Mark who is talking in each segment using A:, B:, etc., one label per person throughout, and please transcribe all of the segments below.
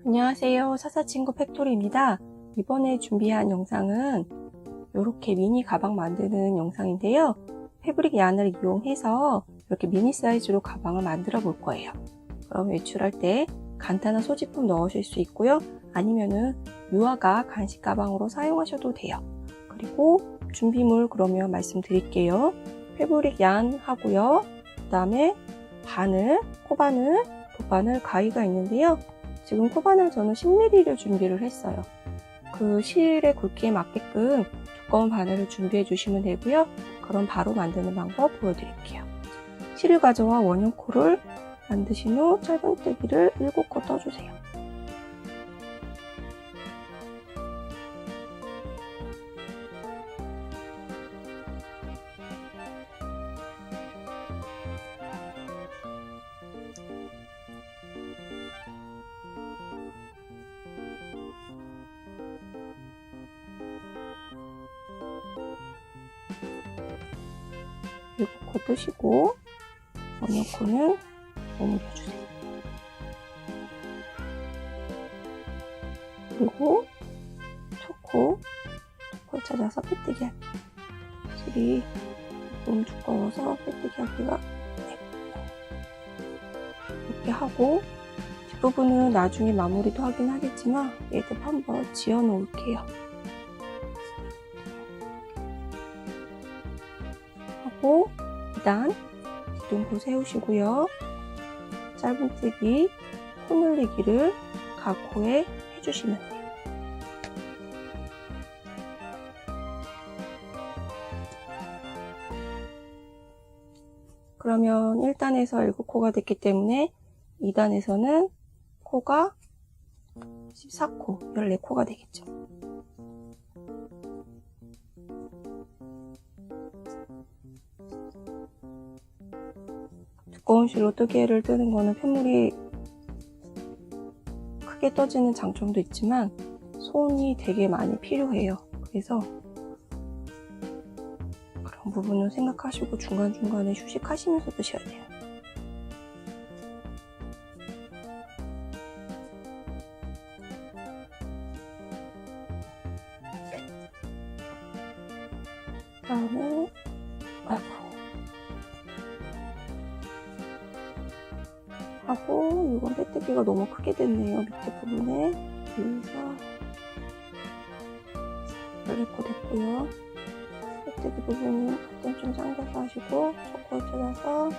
A: 안녕하세요. 사사친구 팩토리입니다. 이번에 준비한 영상은 이렇게 미니 가방 만드는 영상인데요. 패브릭 얀을 이용해서 이렇게 미니 사이즈로 가방을 만들어 볼 거예요. 그럼 외출할 때 간단한 소지품 넣으실 수 있고요. 아니면은 유아가 간식 가방으로 사용하셔도 돼요. 그리고 준비물 그러면 말씀드릴게요. 패브릭 얀 하고요. 그 다음에 바늘, 코바늘, 돗바늘, 가위가 있는데요. 지금 코바늘 저는 10mm를 준비를 했어요. 그 실의 굵기에 맞게끔 두꺼운 바늘을 준비해 주시면 되고요. 그럼 바로 만드는 방법 보여드릴게요. 실을 가져와 원형 코를 만드신 후 짧은 뜨기를 7코 떠주세요. 하나, 이렇게 하고 뒷부분은 나중에 마무리도 하긴 하겠지만 얘도 한번 지어 놓을게요. 하고 2단 눈코 세우시고요. 짧은뜨기, 코늘리기를 각호에 해주시면 됩니다. 8단에서 7코가 됐기 때문에 2단에서는 코가 14코, 14코가 되겠죠. 두꺼운 실로 뜨개를 뜨는 거는 핏물이 크게 떠지는 장점도 있지만 손이 되게 많이 필요해요. 그래서 그런 부분은 생각하시고 중간중간에 휴식하시면서 드셔야 돼요. 빼뜨기가 너무 크게 됐네요 밑에 부분에. 그래서 14코 됐고요. 빼뜨기 부분은 그땐 좀 당겨서 하시고 초코를 찾아서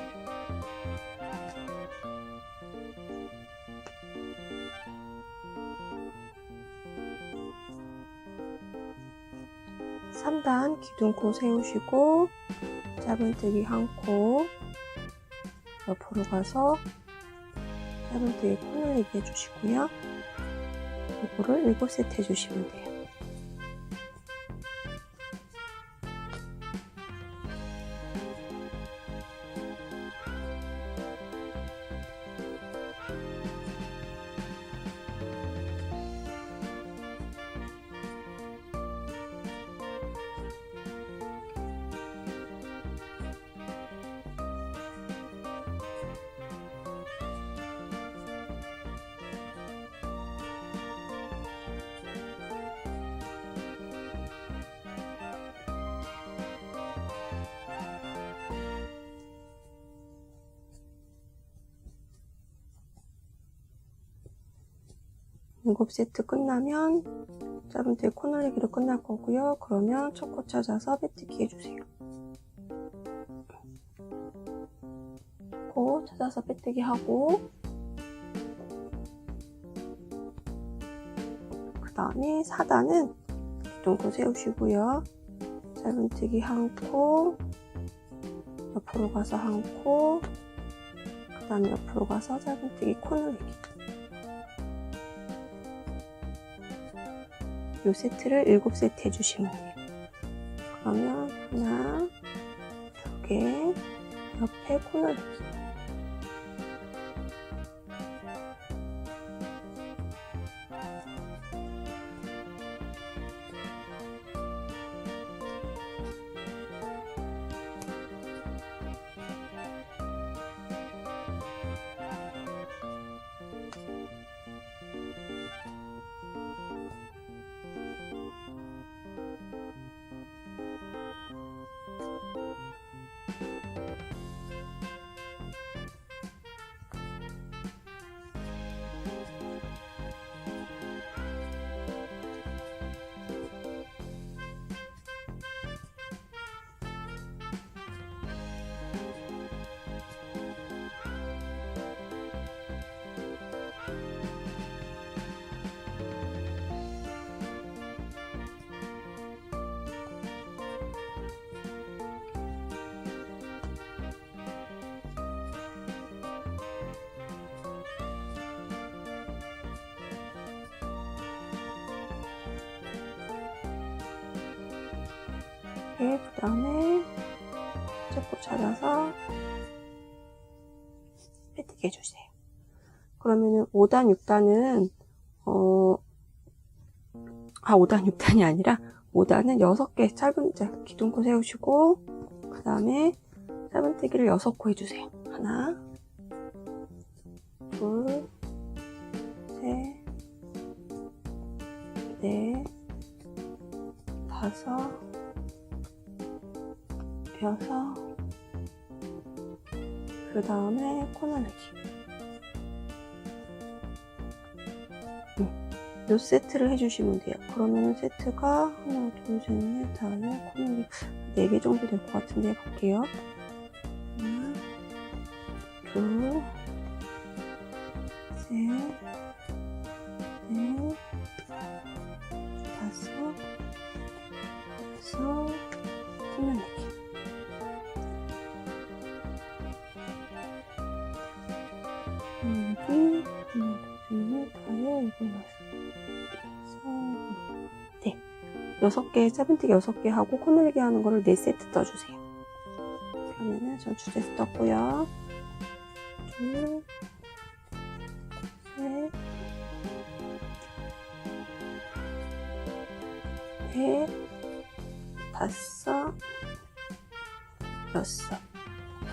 A: 삼단 기둥코 세우시고 짧은뜨기 한 코 옆으로 가서 짧은뜨기 코늘리기 해 주시고요. 이거를 7세트 해주시면 돼요. 일곱 세트 끝나면 짧은뜨기 코늘리기로 끝날 거고요. 그러면 초코 찾아서 빼뜨기 해주세요. 코 찾아서 빼뜨기 하고 그 다음에 4단은 기둥코 세우시고요. 짧은뜨기 한 코, 옆으로 가서 한 코, 그 다음에 옆으로 가서 짧은뜨기 코늘리기. 요 세트를 7세트 해주시면 돼요. 그러면 하나, 두 개, 옆에 코너리기. 이렇게 그 다음에 잡고 찾아서 빼뜨게 해주세요. 그러면은 5단, 6단은 어, 아 5단, 6단이 아니라 5단은 6개 짧은 자, 기둥코 세우시고 그 다음에 짧은뜨기를 6코 해주세요. 하나 둘 셋, 넷, 다섯, 여섯, 그 다음에 코너내기. 음, 요 세트를 해주시면 돼요. 그러면 세트가 하나, 둘, 셋, 넷, 다섯, 코너내기 4개 정도 될 것 같은데 해볼게요. 6개, 세븐틱 6개 하고 코늘게 하는 거를 4세트 떠주세요. 그러면은 전 주제수 떴고요. 둘, 셋, 넷, 다섯, 여섯,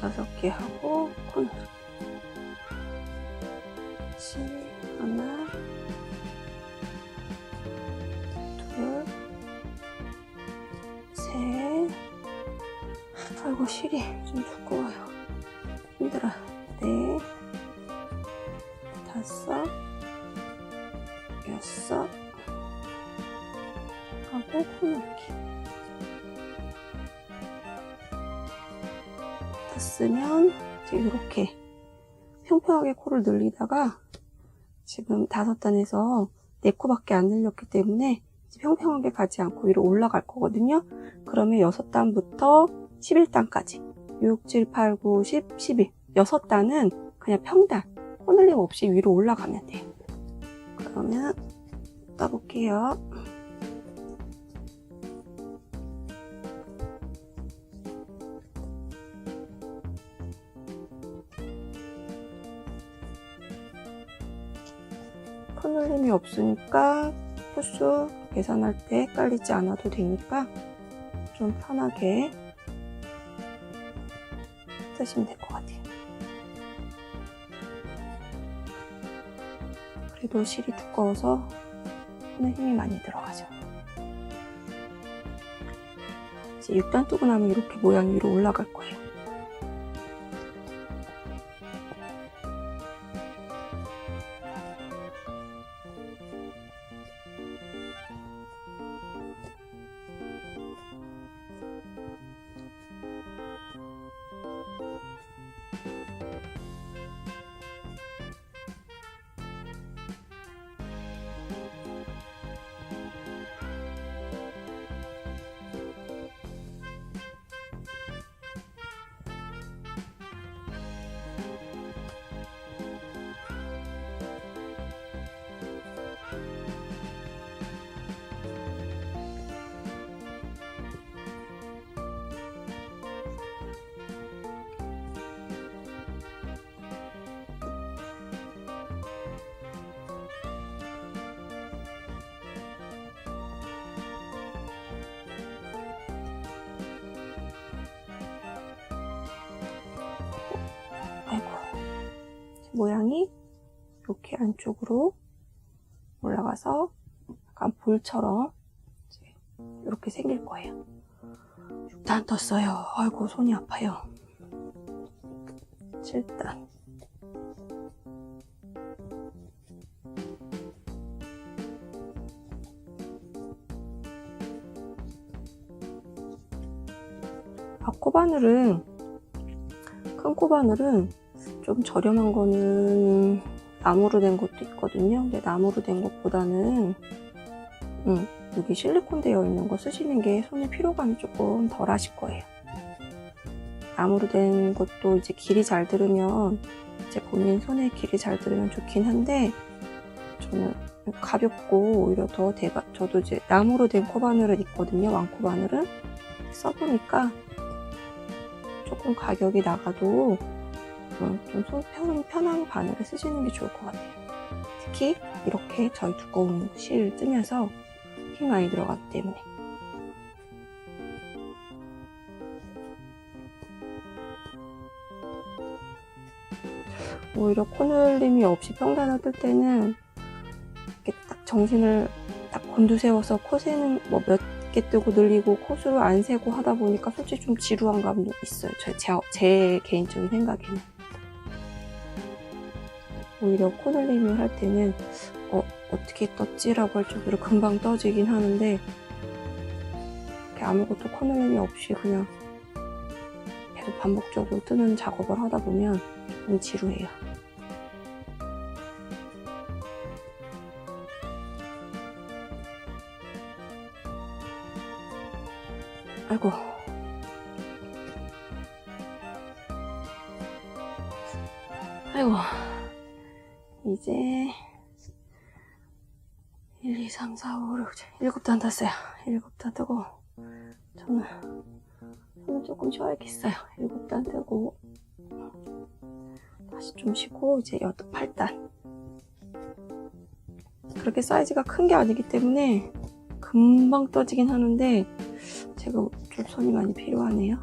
A: 여섯 개 하고 코너. 7, 하나, 아이고 실이 좀 두꺼워요. 힘들어. 네, 다섯, 여섯. 하고 코너기 tas으면 이제 이렇게 평평하게 코를 늘리다가 지금 다섯 단에서 네 코밖에 안 늘렸기 때문에 평평하게 가지 않고 위로 올라갈 거거든요. 그러면 여섯 단부터 11단까지 6, 7, 8, 9, 10, 11 여섯 단은 그냥 평단 코 늘림 없이 위로 올라가면 돼요. 그러면 떠볼게요. 콧놀림이 없으니까 호수 계산할 때 헷갈리지 않아도 되니까 좀 편하게 쓰시면 될 것 같아요. 그래도 실이 두꺼워서 손에 힘이 많이 들어가죠. 이제 6단 뜨고 나면 이렇게 모양 위로 올라갈 거예요. 모양이 이렇게 안쪽으로 올라가서 약간 볼처럼 이렇게 생길 거예요. 6단 떴어요. 아이고 손이 아파요. 7단 아, 코바늘은 큰 코바늘은 좀 저렴한 거는 나무로 된 것도 있거든요. 근데 나무로 된 것보다는 음, 여기 실리콘 되어 있는 거 쓰시는 게 손에 피로감이 조금 덜 하실 거예요. 나무로 된 것도 이제 길이 잘 들으면 이제 본인 손에 길이 잘 들으면 좋긴 한데 저는 가볍고 오히려 더 대가 저도 이제 나무로 된 코바늘은 있거든요. 왕코 바늘은 써보니까 조금 가격이 나가도 어, 좀 손- 편, 편한 바늘을 쓰시는 게 좋을 것 같아요. 특히 이렇게 저희 두꺼운 실 뜨면서 힘 많이 들어가기 때문에. 오히려 코늘림이 없이 평단을 뜰 때는 이렇게 딱 정신을 딱 곤두세워서 코 세는 뭐 몇 개 뜨고 늘리고 코수를 안 세고 하다 보니까 솔직히 좀 지루한 감도 있어요. 제, 제, 제 개인적인 생각에는. 오히려 코늘림을 할 때는 어, 어떻게 떴지라고 할 정도로 금방 떠지긴 하는데 이렇게 아무것도 코늘림이 없이 그냥 계속 반복적으로 뜨는 작업을 하다 보면 좀 지루해요. 아이고. 이제 1, 2, 3, 4, 5, 6, 7, 7단 땄어요. 7단 뜨고 저는 저는 조금 쉬어야겠어요. 7단 뜨고 다시 좀 쉬고 이제 8, 8단 그렇게 사이즈가 큰 게 아니기 때문에 금방 떠지긴 하는데 제가 좀 손이 많이 필요하네요.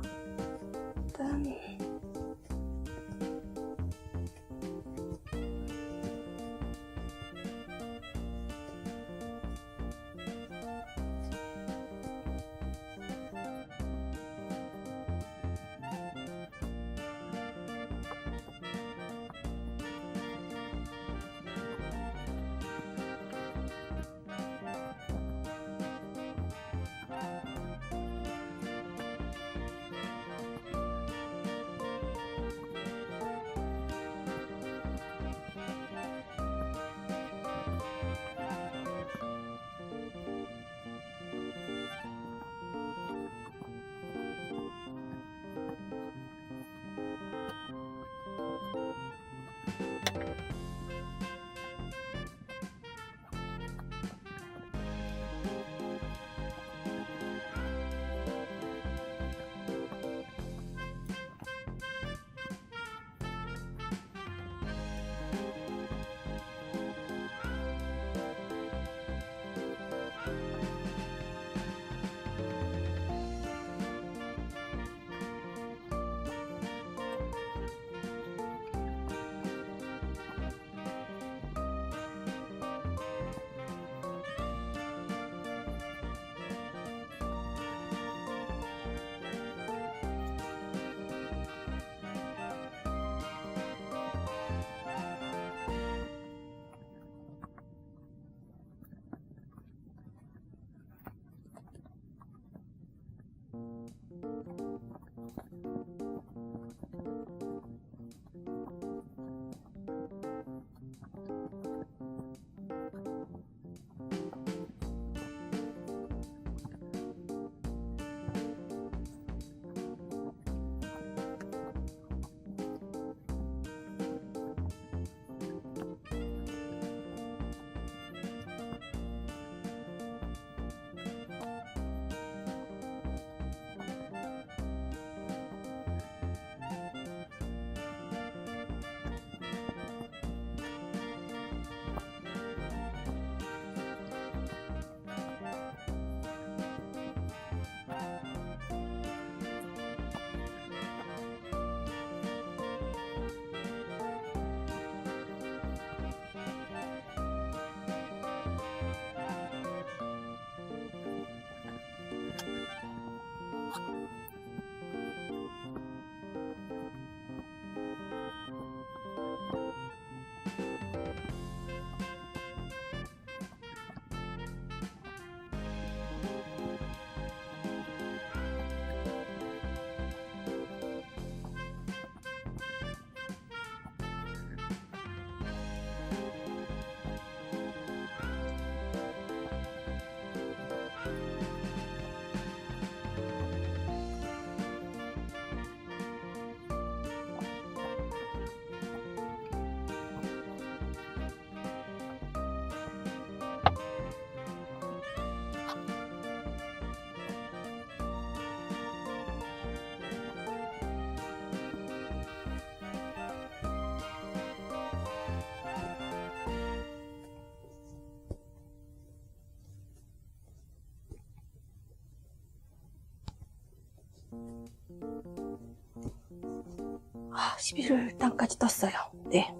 A: 11월 땅까지 떴어요. 네.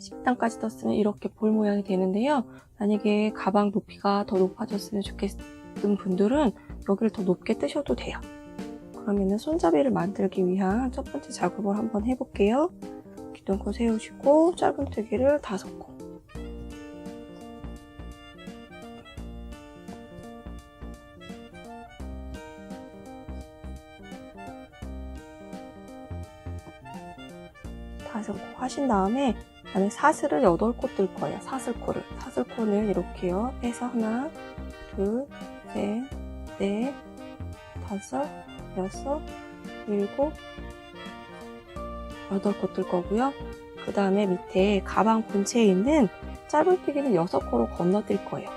A: 10단까지 떴으면 이렇게 볼 모양이 되는데요. 만약에 가방 높이가 더 높아졌으면 좋겠는 분들은 여기를 더 높게 뜨셔도 돼요. 그러면은 손잡이를 만들기 위한 첫 번째 작업을 한번 해볼게요. 기둥코 세우시고 짧은 뜨기를 다섯 코 하신 다음에 그다음에 사슬을 여덟 코뜰 거예요. 사슬코를. 사슬코는 이렇게요. 해서 하나, 둘, 셋, 넷, 다섯, 여섯, 일곱, 여덟 코 뜰 거고요. 그 다음에 밑에 가방 본체에 있는 짧은뜨기는 여섯 코로 건너뛸 거예요.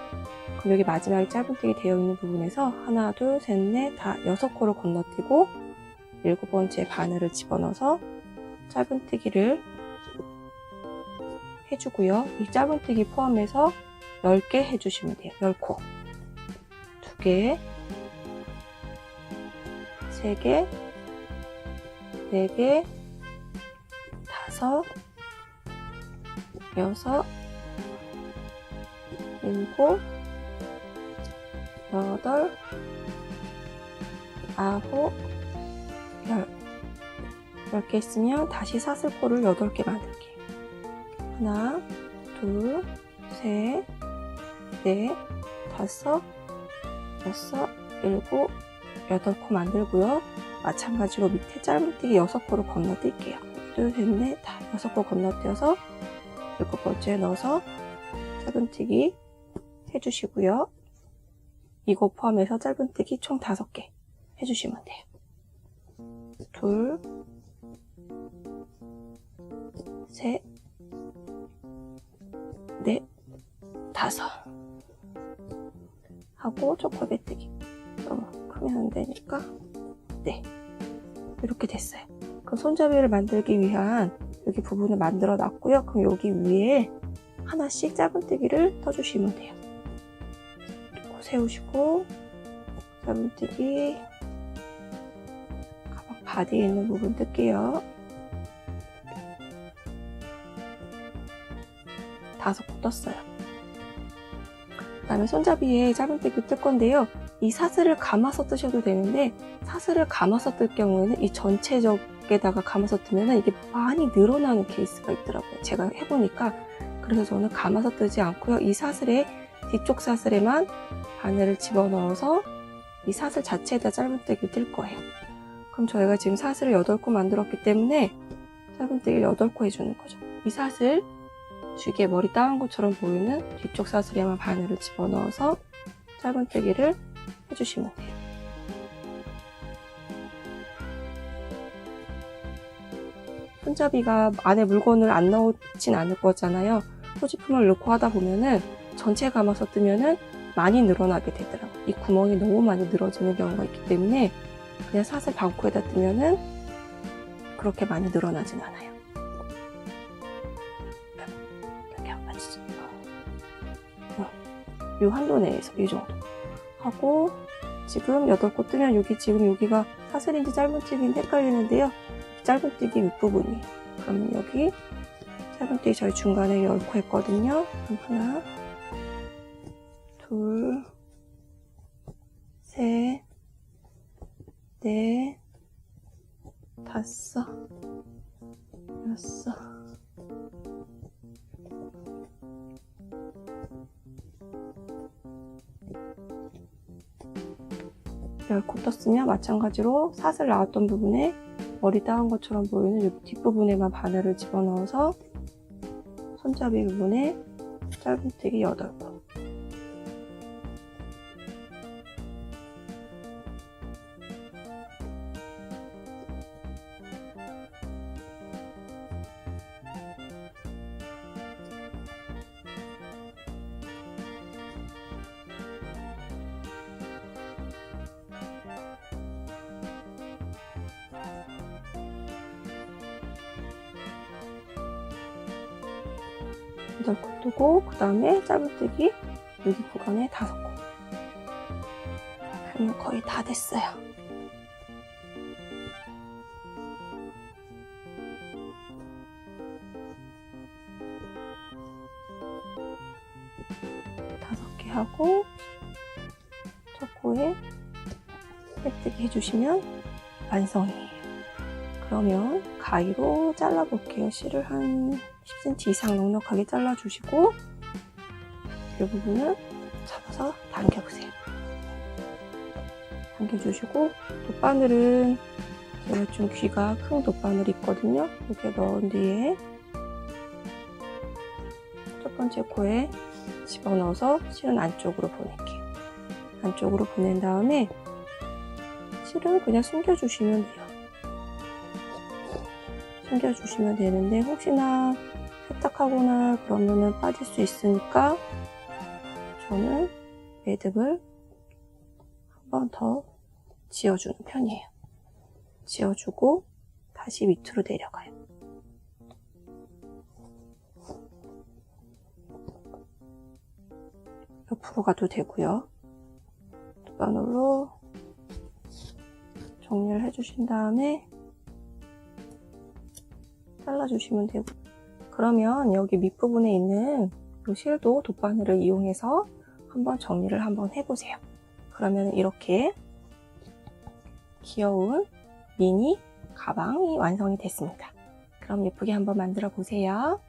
A: 그럼 여기 마지막에 짧은뜨기 되어 있는 부분에서 하나, 둘, 셋, 넷, 다 여섯 코를 건너뛰고 일곱 번째 바늘을 집어넣어서 짧은뜨기를 해주고요. 이 짧은뜨기 포함해서 10개 해주시면 돼요. 10코. 2개, 3개, 4개, 5, 6, 7, 8, 9, 10. 10개 있으면 다시 사슬코를 8개 만들게요. 하나, 둘, 셋, 넷, 다섯, 여섯, 일곱, 여덟 코 만들고요. 마찬가지로 밑에 짧은뜨기 여섯 코로 건너뛸게요. 둘, 셋, 넷, 다 여섯 코 건너뛰어서 일곱 번째 넣어서 짧은뜨기 해주시고요. 이거 포함해서 짧은뜨기 총 다섯 개 해주시면 돼요. 둘, 셋, 넷, 다섯. 하고 초코 배뜨기. 너무 크면 안 되니까. 네. 이렇게 됐어요. 그럼 손잡이를 만들기 위한 여기 부분을 만들어 놨고요. 그럼 여기 위에 하나씩 짧은뜨기를 떠주시면 돼요. 그리고 세우시고 짧은뜨기. 가방 바디에 있는 부분 뜰게요 다섯 코 떴어요. 그 다음에 손잡이에 짧은뜨기 뜰 건데요. 이 사슬을 감아서 뜨셔도 되는데 사슬을 감아서 뜰 경우에는 이 전체적에다가 감아서 뜨면 이게 많이 늘어나는 케이스가 있더라고요. 제가 해보니까 그래서 저는 감아서 뜨지 않고요. 이 사슬에 뒤쪽 사슬에만 바늘을 집어넣어서 이 사슬 자체에다 짧은뜨기 뜰 거예요. 그럼 저희가 지금 사슬을 8코 만들었기 때문에 짧은뜨기를 8코 해주는 거죠. 이 사슬 쥐게 머리 따은 것처럼 보이는 뒤쪽 사슬에만 바늘을 집어넣어서 짧은뜨기를 해주시면 돼요. 손잡이가 안에 물건을 안 넣진 않을 거잖아요. 소지품을 넣고 하다 보면은 전체 감아서 뜨면은 많이 늘어나게 되더라고요. 이 구멍이 너무 많이 늘어지는 경우가 있기 때문에 그냥 사슬 방코에다 뜨면은 그렇게 많이 늘어나진 않아요. 이 한도 내에서 이 정도 하고 지금 8코 뜨면 여기 지금 여기가 사슬인지 짧은뜨기인지 헷갈리는데요. 짧은뜨기 윗부분이에요. 그러면 여기 짧은뜨기 저희 중간에 10코 했거든요. 그럼 하나, 둘, 셋, 넷, 다섯, 여섯, 열코 떴으며 마찬가지로 사슬 나왔던 부분에 머리 따온 것처럼 보이는 이 뒷부분에만 바늘을 집어넣어서 손잡이 부분에 짧은뜨기 8번. 8코 뜨고 그 다음에 짧은뜨기 여기 구간에 5코 그러면 거의 다 됐어요. 5개 하고 첫 코에 빼뜨기 해주시면 완성이에요. 그러면 가위로 잘라볼게요 실을 한. 10cm 이상 넉넉하게 잘라주시고 이 부분을 잡아서 당겨보세요. 당겨주시고 돗바늘은 제가 좀 귀가 큰 돗바늘이 있거든요. 이렇게 넣은 뒤에 첫 번째 코에 집어넣어서 실은 안쪽으로 보낼게요. 안쪽으로 보낸 다음에 실은 그냥 숨겨주시면 돼요. 숨겨주시면 되는데 혹시나 세탁하거나 그러면은 빠질 수 있으니까 저는 매듭을 한 번 더 지어주는 편이에요. 지어주고 다시 밑으로 내려가요. 옆으로 가도 되고요. 바늘로 정리를 해주신 다음에 잘라주시면 되고 그러면 여기 밑부분에 있는 이 실도 돗바늘을 이용해서 한번 정리를 한번 해보세요. 그러면 이렇게 귀여운 미니 가방이 완성이 됐습니다. 그럼 예쁘게 한번 만들어 보세요.